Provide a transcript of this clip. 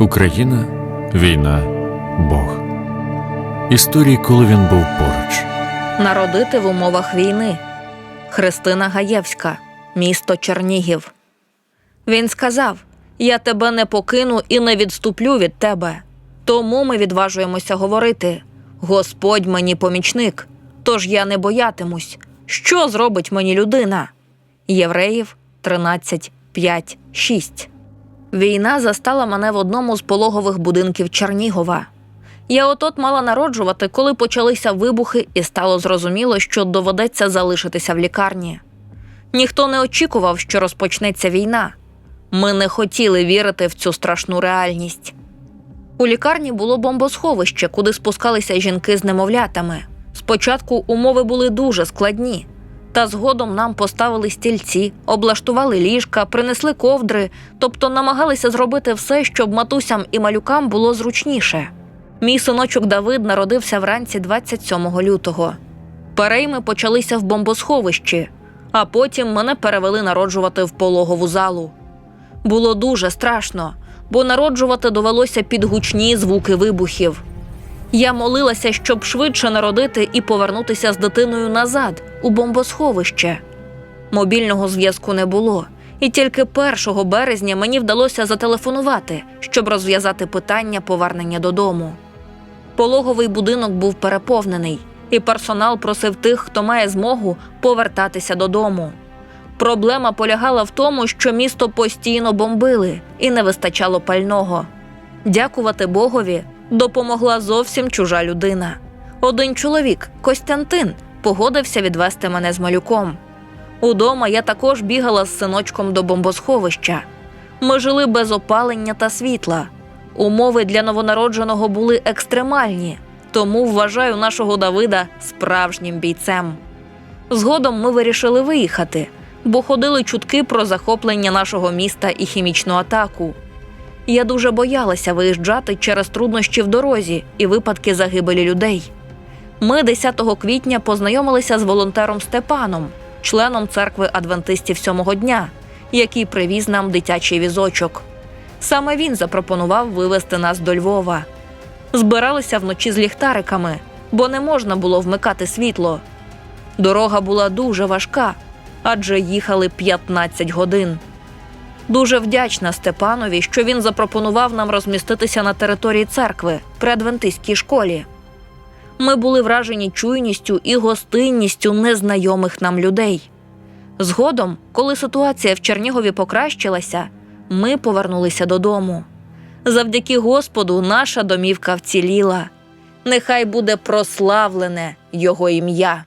Україна, війна, Бог. Історії, коли він був поруч. Народити в умовах війни. Христина Гаєвська, місто Чернігів. Він сказав: Я тебе не покину і не відступлю від тебе. Тому ми відважуємося говорити: Господь мені помічник, тож я не боятимусь. Що зробить мені людина? Євреїв 13, 5, 6. Війна застала мене в одному з пологових будинків Чернігова. Я отот мала народжувати, коли почалися вибухи, і стало зрозуміло, що доведеться залишитися в лікарні. Ніхто не очікував, що розпочнеться війна. Ми не хотіли вірити в цю страшну реальність. У лікарні було бомбосховище, куди спускалися жінки з немовлятами. Спочатку умови були дуже складні, та згодом нам поставили стільці, облаштували ліжка, принесли ковдри, тобто намагалися зробити все, щоб матусям і малюкам було зручніше. Мій синочок Давид народився вранці 27 лютого. Перейми почалися в бомбосховищі, а потім мене перевели народжувати в пологову залу. Було дуже страшно, бо народжувати довелося під гучні звуки вибухів. Я молилася, щоб швидше народити і повернутися з дитиною назад у бомбосховище. Мобільного зв'язку не було, і тільки 1 березня мені вдалося зателефонувати, щоб розв'язати питання повернення додому. Пологовий будинок був переповнений, і персонал просив тих, хто має змогу, повертатися додому. Проблема полягала в тому, що місто постійно бомбили і не вистачало пального. Дякувати Богові, допомогла зовсім чужа людина. Один чоловік, Костянтин, погодився відвести мене з малюком. Удома я також бігала з синочком до бомбосховища. Ми жили без опалення та світла. Умови для новонародженого були екстремальні, тому вважаю нашого Давида справжнім бійцем. Згодом ми вирішили виїхати, бо ходили чутки про захоплення нашого міста і хімічну атаку. Я дуже боялася виїжджати через труднощі в дорозі і випадки загибелі людей. Ми 10 квітня познайомилися з волонтером Степаном, членом церкви адвентистів сьомого дня, який привіз нам дитячий візочок. Саме він запропонував вивезти нас до Львова. Збиралися вночі з ліхтариками, бо не можна було вмикати світло. Дорога була дуже важка, адже їхали 15 годин. Дуже вдячна Степанові, що він запропонував нам розміститися на території церкви при адвентистській школі. Ми були вражені чуйністю і гостинністю незнайомих нам людей. Згодом, коли ситуація в Чернігові покращилася, ми повернулися додому. Завдяки Господу, наша домівка вціліла. Нехай буде прославлене Його ім'я.